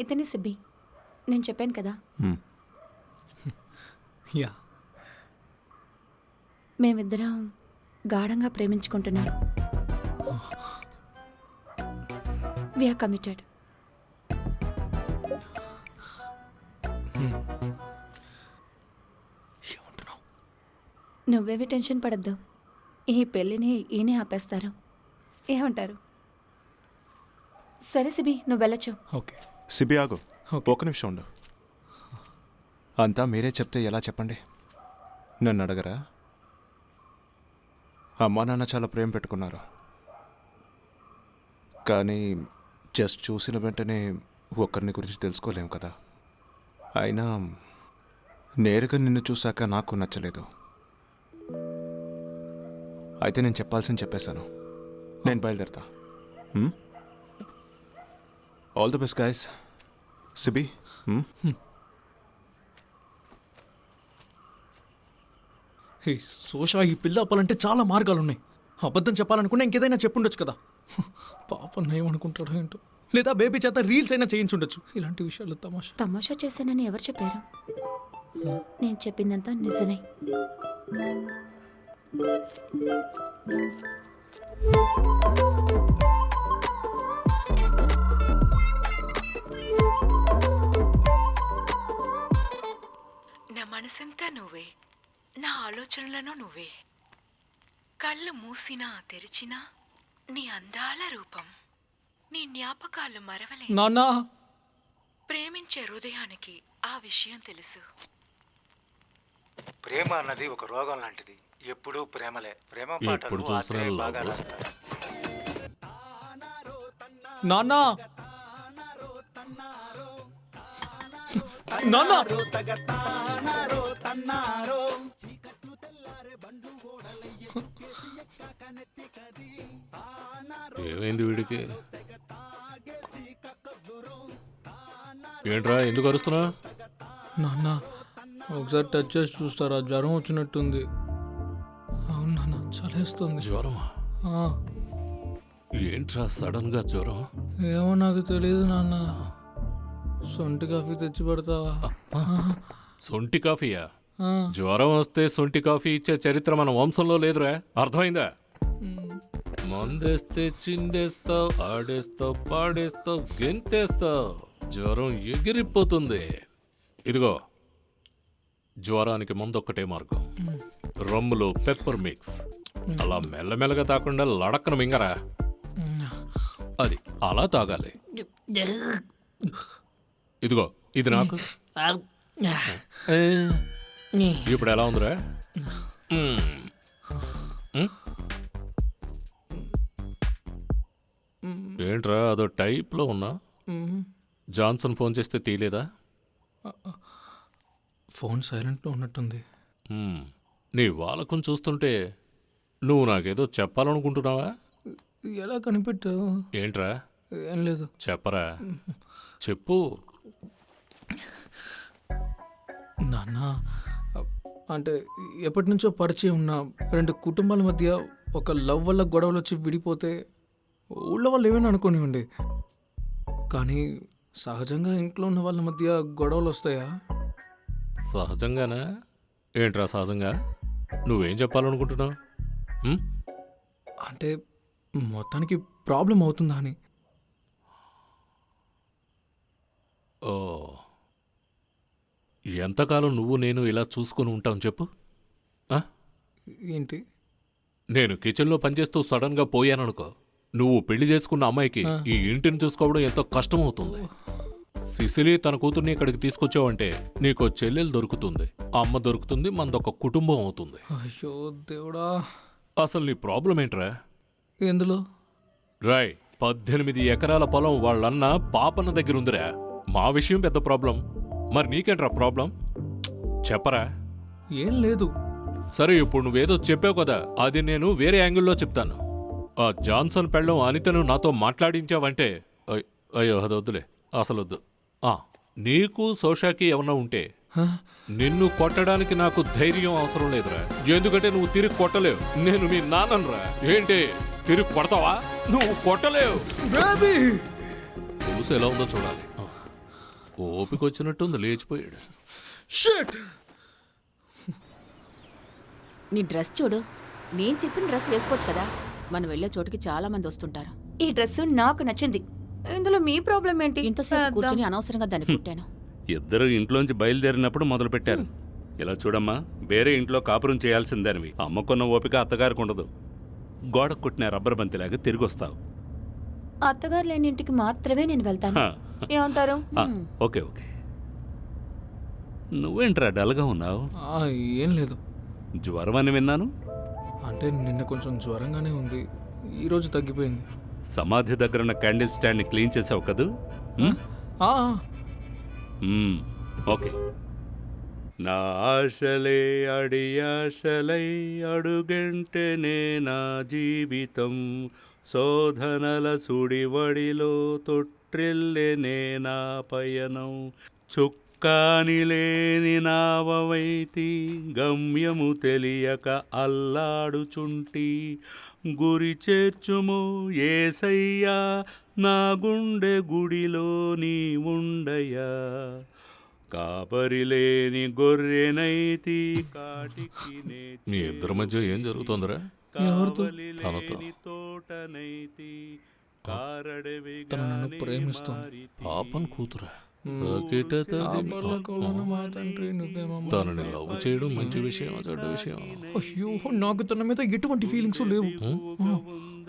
ఇతనే సిబ్బి. నేను చెప్పాను కదా. యా. మేమిద్దరం గాఢంగా ప్రేమించుకుంటున్నాం. వీఆర్ కమిటెడ్ నువ్వేవి టెన్షన్ పడద్దు. ఈ పెళ్ళిని ఈయనే ఆపేస్తారు. ఏమంటారు? సరే సిబి నువ్వు వెళ్ళొచ్చు. ఓకే. సిబి ఆగు. ఒక నిమిషం ఉండు. అంతా మీరే చెప్తే ఎలా చెప్పండి? నన్ను అడగరా? అమ్మా నాన్న చాలా ప్రేమ పెట్టుకున్నారు. కానీ జస్ట్ చూసిన వెంటనే ఒక్కరిని గురించి తెలుసుకోలేం కదా. అయినా నేరుగా నిన్ను చూశాక నాకు నచ్చలేదు. అయితే నేను చెప్పాల్సింది చెప్పేశాను. నేను బయలుదేరతా. ఆల్ ది బెస్ట్ గాయస్ సిబి సోషా ఈ పిల్ల అప్పాలంటే చాలా మార్గాలు ఉన్నాయి అబద్ధం చెప్పాలనుకున్నా ఇంకేదైనా చెప్పుండొచ్చు కదా. పాపం ఏమనుకుంటాడో ఏంటో. లేదా బేబీ చేత రీల్స్ అయినా చేయించుండొచ్చు. ఇలాంటి విషయాలు తమాషా. తమాషా చేశానని ఎవరు చెప్పారు? నేను చెప్పిందంతా నిజమే. మనసంతా నువ్వే. నా ఆలోచనలను నువ్వే. కళ్ళు మూసినా తెరిచినా నీ అందాల రూపం. నీ జ్ఞాపకాలు మరవలే నాన్న! ప్రేమించే హృదయానికి ఆ విషయం తెలుసు. ప్రేమ అన్నది ఒక రోగం లాంటిది. ఎప్పుడూ ప్రేమలే. ప్రేమ ఎప్పుడు పాటలు చూసినా ఆత్రేయ బాగా. రాస్తారు నాన్న! నాన్న. ఏమైంది వీడికి? ఏంట్రా ఎందుకు అరుస్తున్నా నాన్న ఒకసారి టచ్ చేసి చూస్తారా? జ్వరం వచ్చినట్టుంది. అవును నాన్న చలేస్తుంది. జ్వరమా? ఆ, ఏంట్రా సడన్గా జ్వరం? ఏమో నాకు తెలియదు నాన్న. సొంటి కాఫీ తెచ్చి పెడతావా సొంటి కాఫీయా? జ్వరం వస్తే సొంటి కాఫీ ఇచ్చే చరిత్ర మన వంశంలో లేదురా. అర్థమైందా? మందేస్తే చిందేస్తావు ఆడేస్తావు పాడేస్తావు గెంతేస్తావు. జ్వరం ఎగిరిపోతుంది. ఇదిగో జ్వరానికి ముందొక్కటే మార్గం. రమ్ములో పెప్పర్ మిక్స్. అలా మెల్లమెల్లగా తాకుండా లడక్కన మింగరా. అది అలా తాగాలి. ఇదిగో ఇది నాకు. ఏ, ఇప్పుడు ఎలా ఉందిరా? మ్మ్. మ్మ్? ఏంట్రా అదో టైప్లో ఉన్నా? జాన్సన్ ఫోన్ చేస్తే తీయలేదా? ఫోన్ సైలెంట్లో ఉన్నట్టుంది. మ్మ్. నీ వాళ్ళకం చూస్తుంటే నువ్వు నాకేదో చెప్పాలనుకుంటున్నావా? ఎలా కనిపెట్టావు? ఏంట్రా? ఏం లేదు. చెప్పరా? చెప్పు. నాన్న అంటే ఎప్పటి నుంచో పరిచయం ఉన్న రెండు కుటుంబాల మధ్య ఒక లవ్ వల్ల గొడవలు వచ్చి విడిపోతే ఊళ్ళో వాళ్ళు ఏమైనా అనుకోనివ్వండి. కానీ సహజంగా ఇంట్లో ఉన్న వాళ్ళ మధ్య గొడవలు వస్తాయా సహజంగానా? ఏంట్రా సహజంగా? నువ్వేం చెప్పాలనుకుంటున్నావు? అంటే మొత్తానికి ప్రాబ్లం అవుతుందా అని. ఎంతకాలం నువ్వు నేను ఇలా చూసుకొని ఉంటాం చెప్పు. ఆ? ఏంటి? నేను కిచెన్లో పనిచేస్తూ సడన్గా పోయాననుకో నువ్వు పెళ్ళి చేసుకున్న అమ్మాయికి ఈ ఇంటిని చూసుకోవడం ఎంతో కష్టం అవుతుంది సిసిలి తన కూతుర్ని ఇక్కడికి తీసుకొచ్చావంటే నీకో చెల్లెలు దొరుకుతుంది. అమ్మ దొరుకుతుంది మనదొక కుటుంబం అవుతుంది. అయ్యో దేవుడా. అసలు నీ ప్రాబ్లం ఏంట్రా? ఎందులో? రాయ్ పద్దెనిమిది ఎకరాల పొలం వాళ్ళన్న పాపన్న దగ్గర ఉందిరా మా విషయం పెద్ద ప్రాబ్లం. మరి నీకేంట్రా ప్రాబ్లం? చెప్పరా? ఏం లేదు. సరే ఇప్పుడు నువ్వేదో చెప్పావు కదా అది నేను వేరే యాంగిల్లో చెప్తాను. ఆ జాన్సన్ పెళ్ళం అనితను నాతో మాట్లాడించావంటే అయ్- అయ్యో అది వద్దులే అసలు వద్దు. ఆ, నీకు సోషాకి ఏమన్నా ఉంటే నిన్ను కొట్టడానికి నాకు ధైర్యం అవసరం లేదురా. ఎందుకంటే నువ్వు తిరిగి కొట్టలేవు. నేను మీ నాన్నరా ఏంటి తిరిగి కొడతావా? నువ్వు కొట్టలేవు. చూసి ఎలా ఉందో చూడాలి. ఆ. ఓపిక వచ్చినట్టుంది లేచిపోయాడు. షట్ నీ డ్రెస్ చూడు. నేను చెప్పిన డ్రెస్ వేసుకోవచ్చు కదా? మనం వెళ్ళే చోటుకి చాలా మంది వస్తుంటారు. ఈ డ్రెస్ నాకు నచ్చింది. ఇందులో మీ ప్రాబ్లం ఏంటి? ఇంతసేపు కూర్చొని అనవసరంగా దాన్ని కుట్టాను. ఇద్దరు ఇంట్లోంచి బయలుదేరినప్పుడు మొదలుపెట్టారు. ఇలా చూడమ్మా వేరే ఇంట్లో కాపురం చేయాల్సిందేనివి. అమ్మకున్న ఓపిక అత్తగారికి ఉండదు. గోడ కుట్టిన రబ్బర్ బంతిలాగా తిరిగి వస్తావు అత్తగారు లేని ఇంటికి మాత్రమే నేను వెళ్తాను. ఏమంటారు? Okay okay. నువ్వేంట్రా డల్గా ఉన్నావు? ఆ, ఏం లేదు. జ్వరం అని విన్నాను. అంటే నిన్న కొంచెం జ్వరంగానే ఉంది. ఈరోజు తగ్గిపోయింది. సమాధి దగ్గర ఉన్న క్యాండిల్ స్టాండ్ని క్లీన్ చేసావు కదూ. ఓకే. నా ఆశలే అడియాశలై అడుగంటేనే నా జీవితం. శోధనల సుడివడిలో తొట్టిల్లెనే నా పయనం చుక్కాని లేని నావైతి గమ్యము తెలియక అల్లాడుచుంటి గురి చేర్చుము ఏసయ్యా నా గుండె గుడిలో నీ ఉండయ్యా కాపరిలేని గొర్రెనైతి కాటికి నే మీ ఇద్దరి మధ్య ఏం జరుగుతోందిరా? తనతో. కావలిలేని తోటనైతి కారడవి తను నన్ను గాని ప్రేమిస్తోంది. పాపన్ కూతురా. తనని లవ్ చేయడం మంచి విషయం చెడ్డ విషయం అయ్యో నాకు తన మీద ఎటువంటి ఫీలింగ్స్ లేవు.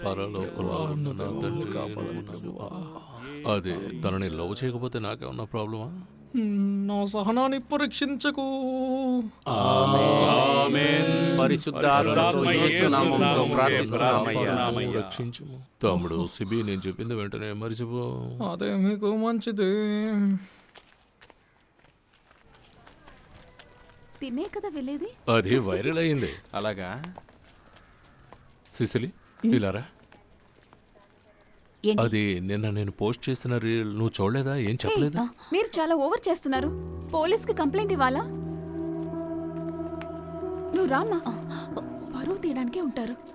పరలోకంలో ఉన్న నా తండ్రి అదే తనని లవ్ చేయకపోతే నాకేమన్నా ప్రాబ్లమా? నా సహనాన్ని పరీక్షించకు. రక్షించుము. తమ్ముడు సిబి నేను చెప్పింది వెంటనే మరిచిపో. అదే మీకు మంచిది. తినే కదా వెళ్ళేది? అది వైరల్ అయింది. అలాగా? సిసిలి ఇలారా? ఏంటి? అది నిన్న నేను పోస్ట్ చేసిన రీల్ నువ్వు చూడలేదా? ఏం చెప్పలేదా? మీరు చాలా ఓవర్ చేస్తున్నారు. పోలీస్కి కంప్లైంట్ ఇవ్వాలా? నువ్వు రామ్మా. పరువు తీయడానికే ఉంటారు.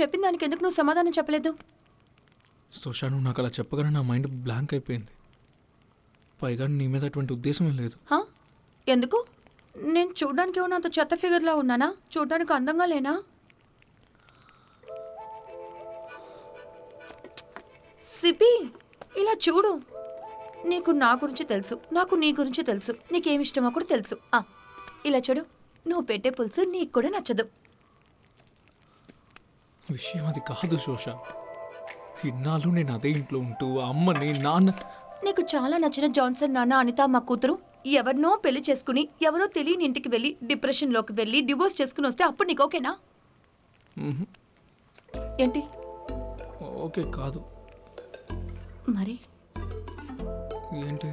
చెప్పిన దానికి ఎందుకు నువ్వు సమాధానం చెప్పలేదు? సుషా నువ్వు నాకు అలా చెప్పగానే నా మైండ్ బ్లాంక్ అయిపోయింది. పైగా నీ మీద అటువంటి ఉద్దేశమే లేదు. హా? ఎందుకు? నేను చూడ్డానికి ఏమన్నా అంత చెత్త ఫిగర్లా ఉన్నానా? చూడ్డానికి అందంగా లేనా? సిపి ఇలా చూడు. నీకు నా గురించి తెలుసు. నాకు నీ గురించి తెలుసు. నీకేమి ఇష్టమో కూడా తెలుసు. ఆ, ఇలా చూడు. నువ్వు పెట్టే పులుసు నీకు కూడా నచ్చదు. విషయం అది కాదు శోష. ఇన్నాళ్ళు నేను అదే ఇంట్లో ఉంటూ అమ్మని నాన్న నీకు చాలా నచ్చిన జాన్సన్ నాన్న అనిత మా కూతురు? ఎవరినో పెళ్ళి చేసుకుని ఎవరో తెలియని ఇంటికి వెళ్ళి డిప్రెషన్లోకి వెళ్ళి డివోర్స్ చేసుకుని వస్తే అప్పుడు నీకు ఓకేనా. ఏంటి? ఓకే కాదు. మరి? ఏంటి?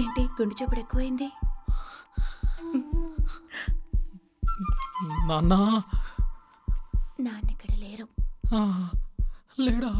ఏంటి గుండె చప్పుడు ఎక్కువైంది? నాన్న. నాన్న ఇక్కడ లేరు లేడా?